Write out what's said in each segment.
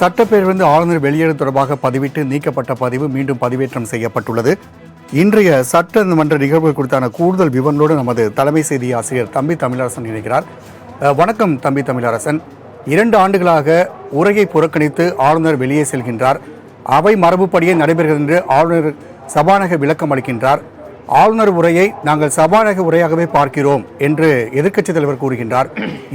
சட்டப்பேரவையிலிருந்து ஆளுநர் வெளியேறு தொடர்பாக பதிவிட்டு நீக்கப்பட்ட பதிவு மீண்டும் பதிவேற்றம் செய்யப்பட்டுள்ளது. இன்றைய சட்டமன்ற நிகழ்வு குறித்தான கூடுதல் விவரங்களோடு நமது தலைமை செய்தி ஆசிரியர் தம்பி தமிழரசன் இணைகிறார். வணக்கம் தம்பி தமிழரசன். இரண்டு ஆண்டுகளாக உரையை புறக்கணித்து ஆளுநர் வெளியே செல்கின்றார். அவை மரபுப்படியே நடைபெறுகிறது என்று ஆளுநர் சபாநாயகர் விளக்கம் அளிக்கின்றார். ஆளுநர் உரையை நாங்கள் சபாநாயக உரையாகவே பார்க்கிறோம் என்று எதிர்க்கட்சித் தலைவர் கூறுகின்றார்.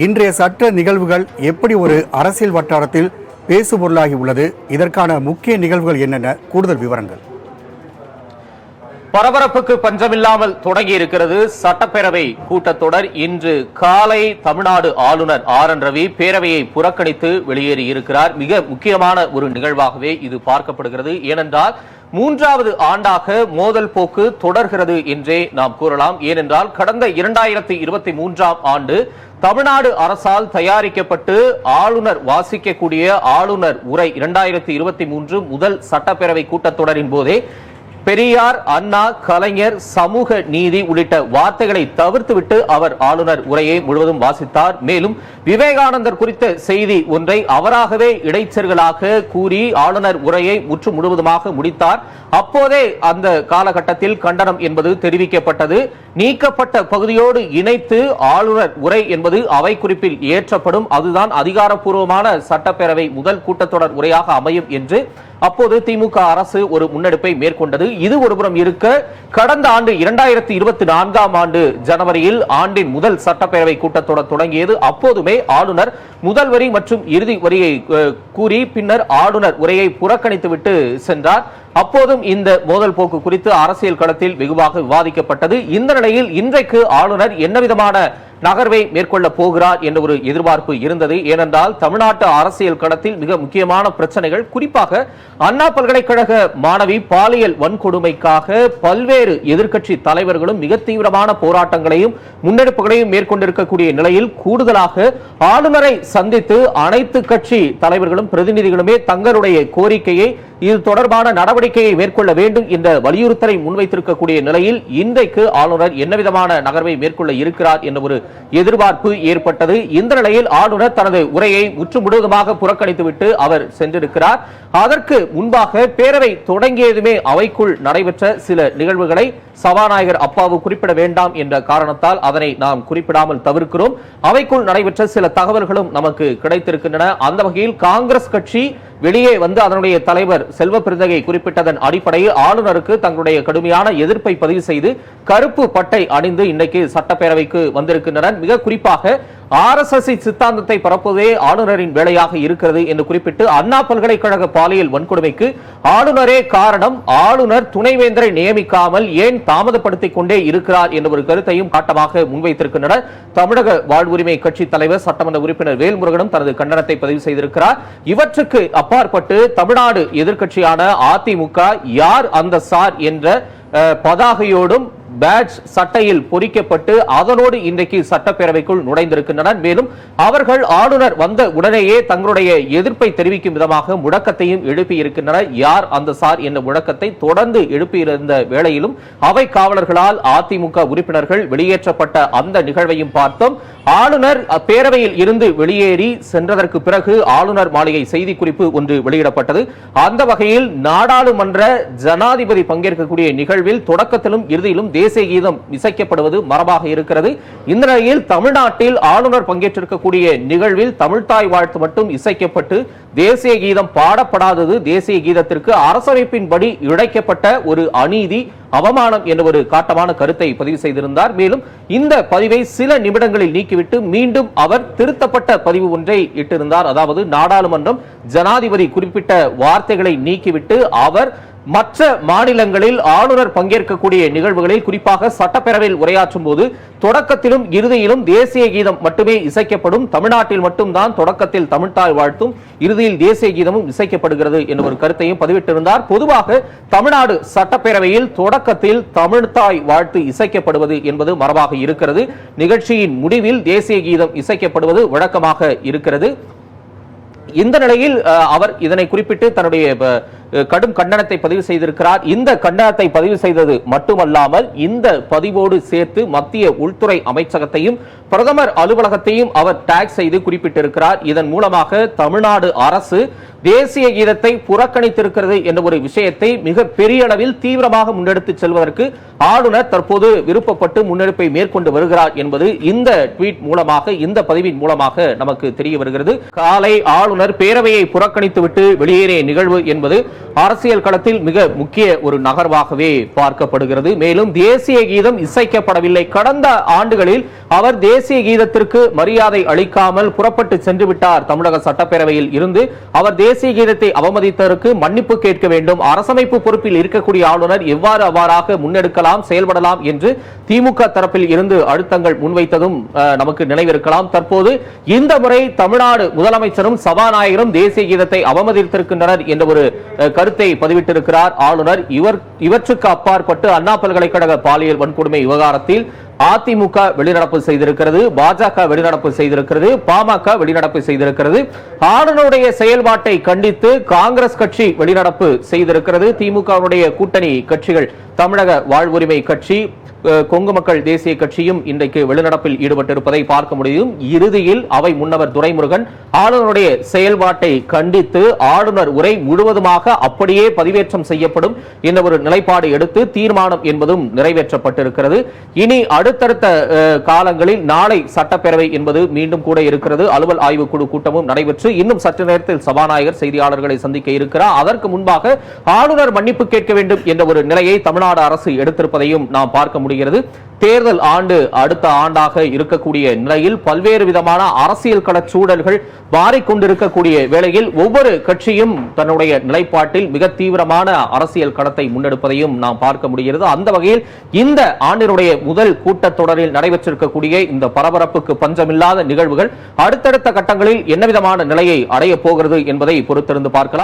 இன்றைய சட்ட நிகழ்வுகள் எப்படி ஒரு அரசியல் வட்டாரத்தில் பேசுபொருளாகி உள்ளது. இதற்கான முக்கிய நிகழ்வுகள் என்னென்ன? கூடுதல் விவரங்கள். பரபரப்புக்கு பஞ்சமில்லாமல் தொடங்கி இருக்கிறது சட்டப்பேரவை கூட்டத்தொடர். இன்று காலை தமிழ்நாடு ஆளுநர் ஆர். என். ரவி பேரவையை புறக்கணித்து வெளியேறி இருக்கிறார் மிக முக்கியமான ஒரு நிகழ்வாகவே இது பார்க்கப்படுகிறது. ஏனென்றால் மூன்றாவது ஆண்டாக மோதல் போக்கு தொடர்கிறது என்றே நாம் கூறலாம். ஏனென்றால் கடந்த இரண்டாயிரத்தி இருபத்தி மூன்றாம் ஆண்டு தமிழ்நாடு அரசால் தயாரிக்கப்பட்டு ஆளுநர் வாசிக்கக்கூடிய ஆளுநர் உரை இரண்டாயிரத்தி இருபத்தி மூன்று முதல் சட்டப்பேரவை கூட்டத்தொடரின் போதே பெரியார் அண்ணா கலைஞர் சமூக நீதி உள்ளிட்ட வார்த்தைகளை தவிர்த்துவிட்டு அவர் ஆளுநர் உரையை முழுவதும் வாசித்தார். மேலும் விவேகானந்தர் குறித்த செய்தி ஒன்றை அவராகவே இடைச்சர்களாக கூறி ஆளுநர் உரையை முற்று முழுவதுமாக முடித்தார். அப்போதே அந்த காலகட்டத்தில் கண்டனம் என்பது தெரிவிக்கப்பட்டது. நீக்கப்பட்ட பகுதியோடு இணைத்து ஆளுநர் உரை என்பது அவை குறிப்பில் ஏற்றப்படும் அதுதான் அதிகாரப்பூர்வமான சட்டப்பேரவை முதல் கூட்டத்தொடர் உரையாக அமையும் என்று அப்போது திமுக அரசு ஒரு முன்னெடுப்பை மேற்கொண்டது. இது ஒருபுறம் இருக்க கடந்த ஆண்டு இரண்டாயிரத்தி இருபத்தி நான்காம் ஆண்டு ஜனவரியில் ஆண்டின் முதல் சட்டப்பேரவை கூட்டத்தொடர் தொடங்கியது. அப்போதுமே ஆளுநர் முதல் வரி மற்றும் இறுதி வரியை கூறி பின்னர் ஆளுநர் உரையை புறக்கணித்துவிட்டு சென்றார். அப்போதும் இந்த மோதல் போக்கு குறித்து அரசியல் களத்தில் வெகுவாக விவாதிக்கப்பட்டது. இந்த நிலையில் இன்றைக்கு ஆளுநர் என்ன விதமான நகர்வை மேற்கொள்ள போகிறார் என்ற ஒரு எதிர்பார்ப்பு இருந்தது. ஏனென்றால் தமிழ்நாட்டு அரசியல் களத்தில் மிக முக்கியமான பிரச்சனைகள் குறிப்பாக அண்ணா பல்கலைக்கழக மாணவி பாலியல் வன்கொடுமைக்காக பல்வேறு எதிர்க்கட்சி தலைவர்களும் மிக தீவிரமான போராட்டங்களையும் முன்னெடுப்புகளையும் மேற்கொண்டிருக்கக்கூடிய நிலையில் கூடுதலாக ஆளுநரை சந்தித்து அனைத்து கட்சி தலைவர்களும் பிரதிநிதிகளுமே தங்களுடைய கோரிக்கையை இது தொடர்பான நடவடிக்கையை மேற்கொள்ள வேண்டும் என்ற வலியுறுத்தலை முன்வைத்திருக்கக்கூடிய நிலையில் இன்றைக்கு ஆளுநர் என்ன விதமான நகர்வை மேற்கொள்ள இருக்கிறார் என்ற ஒரு எதிர்பார்ப்பு ஏற்பட்டது. இந்த நிலையில் ஆளுநர் தனது உரையை முற்று முழுவதுமாக புறக்கணித்துவிட்டு அவர் சென்றிருக்கிறார். அதற்கு முன்பாக பேரவை தொடங்கியதுமே அவைக்குள் நடைபெற்ற சில நிகழ்வுகளை சபாநாயகர் அப்பாவு குறிப்பிட வேண்டாம் என்ற காரணத்தால் அதனை நாம் குறிப்பிடாமல் தவிர்க்கிறோம். அவைக்குள் நடைபெற்ற சில தகவல்களும் நமக்கு கிடைத்திருக்கின்றன. அந்த வகையில் காங்கிரஸ் கட்சி வெளியே வந்து அதனுடைய தலைவர் செல்வ பிரதகை குறிப்பிட்டதன் அடிப்படையில் ஆளுநருக்கு தங்களுடைய கடுமையான எதிர்ப்பை பதிவு செய்து கருப்பு பட்டை அணிந்து இன்னைக்கு சட்டப்பேரவைக்கு வந்திருக்கின்றனர். மிக குறிப்பாக ஆர்எஸ்எஸ் சித்தாந்தத்தை பரப்புவதே ஆளுநரின் வேலையாக இருக்கிறது என்று குறிப்பிட்டு அண்ணா பல்கலைக்கழக பாலியல் வன்கொடுமைக்கு ஆளுநரே காரணம். ஆளுநர் துணைவேந்தரை நியமிக்காமல் ஏன் தாமதப்படுத்திக் கொண்டே இருக்கிறார் என்ற ஒரு கருத்தையும் காட்டமாக முன்வைத்திருக்கின்றனர். தமிழக வாழ்வுரிமை கட்சி தலைவர் சட்டமன்ற உறுப்பினர் வேல்முருகனும் தனது கண்டனத்தை பதிவு செய்திருக்கிறார். இவற்றுக்கு அப்பாற்பட்டு தமிழ்நாடு எதிர்க்கட்சியான அதிமுக யார் அந்த சார் என்ற பதாகையோடும் பேட்ச் சட்டையில் பொறிக்கப்பட்டு அதனோடு இன்றைக்கு சட்டப்பேரவைக்குள் நுழைந்திருக்கின்றனர். மேலும் அவர்கள் ஆளுநர் வந்த உடனேயே தங்களுடைய எதிர்ப்பை தெரிவிக்கும் விதமாக முழக்கத்தையும் எழுப்பியிருக்கின்றனர். யார் அந்த சார் என்ற முழக்கத்தை தொடர்ந்து எழுப்பியிருந்த வேளையிலும் அவை காவலர்களால் அதிமுக உறுப்பினர்கள் வெளியேற்றப்பட்ட அந்த நிகழ்வையும் பார்த்தோம். ஆளுநர் பேரவையில் இருந்து வெளியேறி சென்றதற்கு பிறகு ஆளுநர் மாளிகை செய்திக்குறிப்பு ஒன்று வெளியிடப்பட்டது. அந்த வகையில் நாடாளுமன்ற ஜனாதிபதி பங்கேற்கக்கூடிய நிகழ்வில் தொடக்கத்திலும் இறுதியிலும் தேசிய கீதம் இசைக்கப்படுவது மரபாக இருக்கிறது. இந்த நிலையில் தமிழ்நாட்டில் ஆளுநர் பங்கேற்றிருக்கக்கூடிய நிகழ்வில் தமிழ்தாய் வாழ்த்து மட்டும் இசைக்கப்பட்டு தேசிய கீதம் பாடப்படாதது தேசிய கீதத்திற்கு அரசமைப்பின்படி இழைக்கப்பட்ட ஒரு அநீதி அவமானம் என்ற ஒரு காட்டமான கருத்தை பதிவு செய்திருந்தார். மேலும் இந்த பதிவை சில நிமிடங்களில் நீக்கிவிட்டு மீண்டும் அவர் திருத்தப்பட்ட பதிவு ஒன்றை இட்டிருந்தார். அதாவது நாடாளுமன்றம் ஜனாதிபதி குறிப்பிட்ட வார்த்தைகளை நீக்கிவிட்டு அவர் மற்ற மாநிலங்களில் ஆளுநர் பங்கேற்கக்கூடிய நிகழ்வுகளில் குறிப்பாக சட்டப்பேரவையில் உரையாற்றும் போது தொடக்கத்திலும் இறுதியிலும் தேசிய கீதம் மட்டுமே இசைக்கப்படும் தமிழ்நாட்டில் மட்டும்தான் தொடக்கத்தில் தமிழ்தாய் வாழ்த்தும் இறுதியில் தேசிய கீதமும் இசைக்கப்படுகிறது என்ற ஒரு கருத்தையும் பதிவிட்டிருந்தார். பொதுவாக தமிழ்நாடு சட்டப்பேரவையில் தொடக்கத்தில் தமிழ்தாய் வாழ்த்து இசைக்கப்படுவது என்பது மரபாக இருக்கிறது. நிகழ்ச்சியின் முடிவில் தேசிய கீதம் இசைக்கப்படுவது வழக்கமாக இருக்கிறது. இந்த நிலையில் அஹ், அவர் இதனை குறிப்பிட்டு தன்னுடைய கடும் கண்டனத்தை பதிவு செய்திருக்கிறார். இந்த கண்டனத்தை பதிவு செய்தது மட்டுமல்லாமல் இந்த பதிவோடு சேர்த்து மத்திய உள்துறை அமைச்சகத்தையும் பிரதமர் அலுவலகத்தையும் அவர் டேக் செய்து குறிப்பிட்டிருக்கிறார். இதன் மூலமாக தமிழ்நாடு அரசு தேசிய கீதத்தை புறக்கணித்திருக்கிறது என்ற ஒரு விஷயத்தை மிக பெரிய அளவில் தீவிரமாக முன்னெடுத்து செல்வதற்கு ஆளுநர் தற்போது விருப்பப்பட்டு முன்னெடுப்பை மேற்கொண்டு வருகிறார் என்பது இந்த ட்வீட் மூலமாக இந்த பதிவின் மூலமாக நமக்கு தெரிய வருகிறது. காலை ஆளுநர் பேரவையை புறக்கணித்துவிட்டு வெளியேறிய நிகழ்வு என்பது அரசியல் களத்தில் மிக முக்கிய ஒரு நகர்வாகவே பார்க்கப்படுகிறது. மேலும் தேசிய கீதம் இசைக்கப்படவில்லை. கடந்த ஆண்டுகளில் அவர் தேசிய கீதத்திற்கு மரியாதை அளிக்காமல் புறப்பட்டு சென்று விட்டார். தமிழக சட்டப்பேரவையில் இருந்து அவர் தேசிய கீதத்தை அவமதித்ததற்கு மன்னிப்பு கேட்க வேண்டும். அரசமைப்பு பொறுப்பில் இருக்கக்கூடிய ஆளுநர் எவ்வாறு அவ்வாறாக முன்னெடுக்கலாம் செயல்படலாம் என்று திமுக தரப்பில் இருந்து அழுத்தங்கள் முன்வைத்ததும் அஹ், நமக்கு நினைவிருக்கலாம். தற்போது இந்த முறை தமிழ்நாடு முதலமைச்சரும் சபாநாயகரும் தேசிய கீதத்தை அவமதித்திருக்கின்றனர் என்ற ஒரு கருத்தை பதிவிட்டிருக்கிறார் ஆளுநர். இவர் இவற்றுக்கு அப்பாற்பட்டு அண்ணா பல்கலைக்கழக பாலியல் வன்கொடுமை விவகாரத்தில் அதிமுக வெளிநடப்பு செய்திருக்கிறது பாஜக வெளிநடப்பு செய்திருக்கிறது பாமக வெளிநடப்பு செய்திருக்கிறது. ஆளுநருடைய செயல்பாட்டை கண்டித்து காங்கிரஸ் கட்சி வெளிநடப்பு செய்திருக்கிறது. திமுகவுடைய கூட்டணி கட்சிகள் தமிழக வாழ்வுரிமை கட்சி கொங்கு மக்கள் தேசிய கட்சியும் இன்றைக்கு வெளிநடப்பில் ஈடுபட்டிருப்பதை பார்க்க முடியும். இறுதியில் அவை முன்னவர் துரைமுருகன் ஆளுநருடைய செயல்பாட்டை கண்டித்து ஆளுநர் உரை முழுவதுமாக அப்படியே பதிவேற்றம் செய்யப்படும் என்ற ஒரு நிலைப்பாடு எடுத்து தீர்மானம் என்பதும் நிறைவேற்றப்பட்டிருக்கிறது. இனி அடுத்தடுத்த காலங்களில் நாளை சட்டப்பேரவை என்பது மீண்டும் கூட இருக்கிறது. அலுவல் ஆய்வு குழு கூட்டமும் நடைபெற்று இன்னும் சற்று நேரத்தில் சபாநாயகர் செய்தியாளர்களை சந்திக்க இருக்கிறார். அதற்கு முன்பாக ஆளுநர் மன்னிப்பு கேட்க வேண்டும் என்ற ஒரு நிலையை தமிழ்நாடு அரசு எடுத்திருப்பதையும் நாம் பார்க்க முடிகிறது. தேர்தல் ஆண்டு அடுத்த ஆண்டாக இருக்கக்கூடிய நிலையில் பல்வேறு விதமான அரசியல் கள சூழல்கள் மாறிக்கொண்டிருக்கக்கூடிய வேளையில் ஒவ்வொரு கட்சியும் தன்னுடைய நிலைப்பாட்டில் மிக தீவிரமான அரசியல் களத்தை முன்னெடுப்பதையும் நாம் பார்க்க முடிகிறது. அந்த வகையில் இந்த ஆண்டினுடைய முதல் கூட்டத்தொடரில் நடைபெற்றிருக்கக்கூடிய இந்த பரபரப்புக்கு பஞ்சமில்லாத நிகழ்வுகள் அடுத்தடுத்த கட்டங்களில் என்ன விதமான நிலையை அடைய போகிறது என்பதை பொறுத்திருந்து பார்க்கலாம்.